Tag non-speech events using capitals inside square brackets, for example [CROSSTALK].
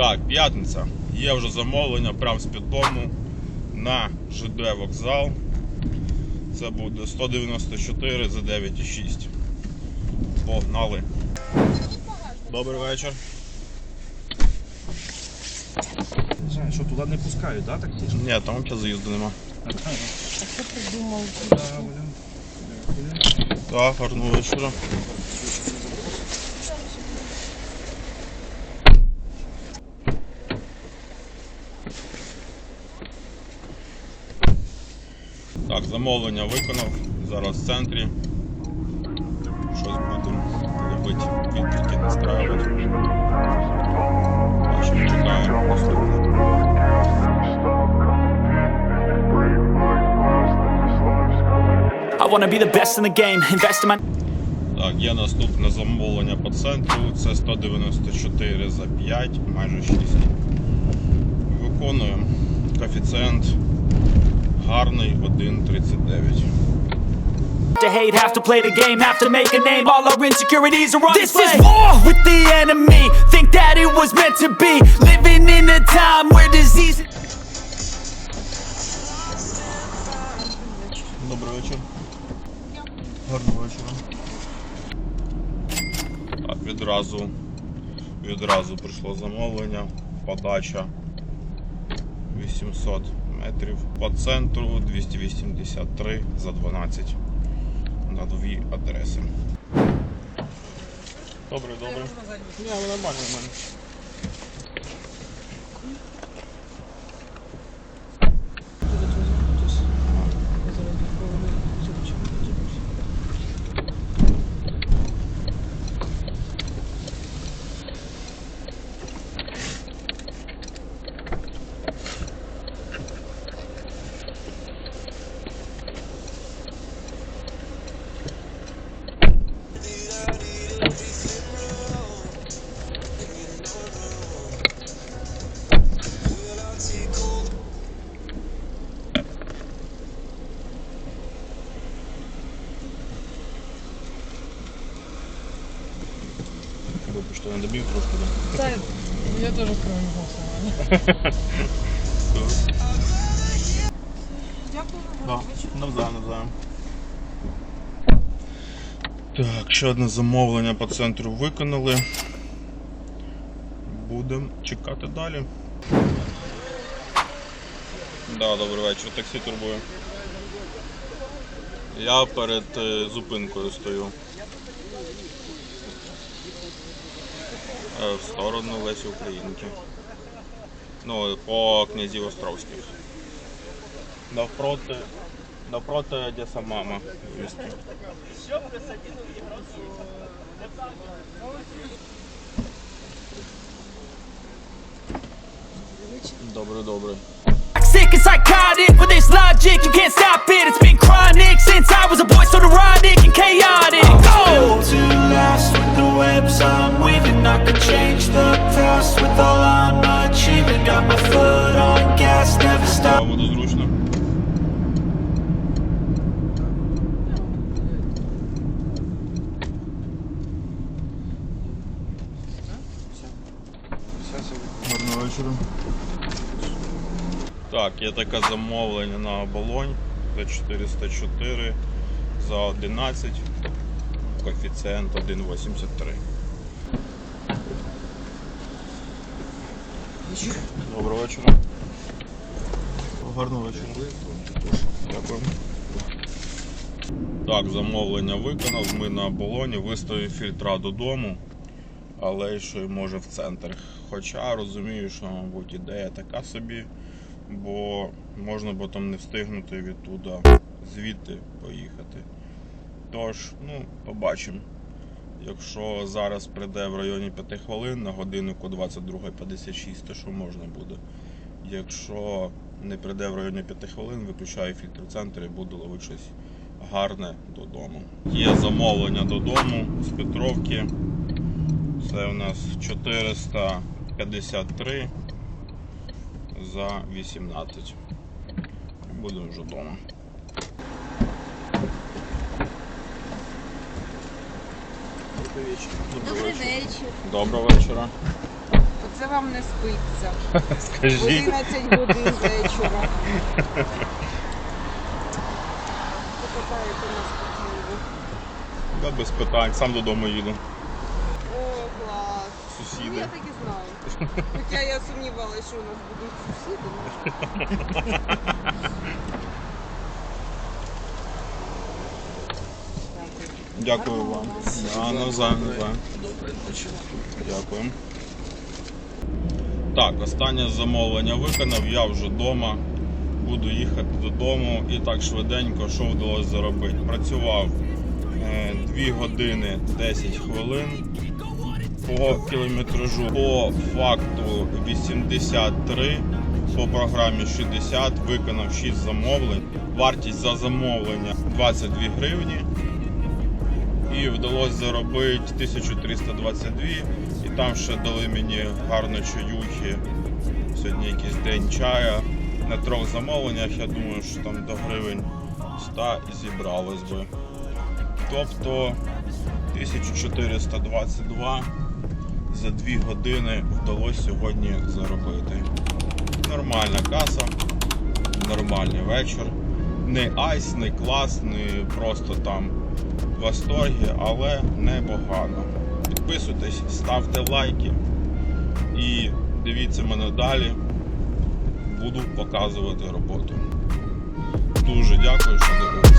Так, п'ятниця. Є вже замовлення прямо з-під дому на ЖД вокзал. Це буде 194 за 9,6. Погнали. Добрий вечір. Знаю, що туди не пускають, да, так? Ні, там взагалі заїзду нема. Так, гарного вечора. Замовлення виконав. Зараз в центрі. Щось будемо робити, відтільки настраювати. Бачимо, чекаємо. послухаємо. I wanna be the best in the game, invest in my Так, є наступне замовлення по центру. Це 194 за 5, майже 6. Виконуємо. Коефіцієнт гарний 1,39. to hate, have to play the game, have to make a name. All our insecurities are on This display. is war with the enemy. Think that it was meant to be. Living in a time where disease. Добрий вечір. Гарного вечора. Так, відразу, відразу прийшло замовлення. Подача 800 метрів. По центру 283 за 12 на дві адреси. Добре, добре. Ні, нормально в мене. Не добив трошки, да? Та, я теж проїхався. Дякую Да, навзаєм, навзаєм. Так, ще одне замовлення по центру виконали. Будемо чекати далі. Да, добрий вечір, таксі турбує. Я перед е, зупинкою стою. Е, В сторону Лесі Українки. Ну, по князів Островських. Навпроти, навпроти Одеса мама в місті. Добре, добре. Sick and psychotic with this logic, Гарного вечора. Так, є таке замовлення на оболонь за 404 за 11. Коефіцієнт 1,83. Доброго вечора. Гарного вечора. Дякую. Так, замовлення виконав. Ми на оболоні, виставив фільтра додому, але ще й може в центр. Хоча розумію, що, мабуть, ідея така собі, бо можна потім не встигнути відтуда звідти поїхати. Тож, ну, побачимо. Якщо зараз прийде в районі 5 хвилин на годиннику 22.56, то що можна буде. Якщо не прийде в районі 5 хвилин, виключаю фільтр в центрі і буду ловити щось гарне додому. Є замовлення додому з Петровки. Це у нас 453 за 18. Будемо вже вдома. Добрий вечір. Доброго вечора. це вам не спиться. [LAUGHS] Скажіть. 11 годин вечора. Покатаєте нас по Києву. Да, без питань, сам додому їду. О. Ну, Сусіди. я так і знаю. [LAUGHS] Хоча я сумнівалася, що у нас будуть сусіди. ну. Дякую вам. А, навзаєм, навзаєм. Дякую. Так, останнє замовлення виконав, я вже вдома. Буду їхати додому і так швиденько, що вдалося заробити. Працював е, 2 години 10 хвилин по кілометражу, по факту 83, по програмі 60, виконав 6 замовлень. Вартість за замовлення 22 гривні і вдалося заробити 1322 і там ще дали мені гарно чаюхи. Сьогодні якийсь день чая. На трьох замовленнях, я думаю, що там до гривень 100 і зібралось би. Тобто 1422 за 2 години вдалося сьогодні заробити. Нормальна каса, нормальний вечір. Не айс, не клас, не просто там в восторгі, але непогано. Підписуйтесь, ставте лайки і дивіться мене далі. Буду показувати роботу. Дуже дякую, що дивилися.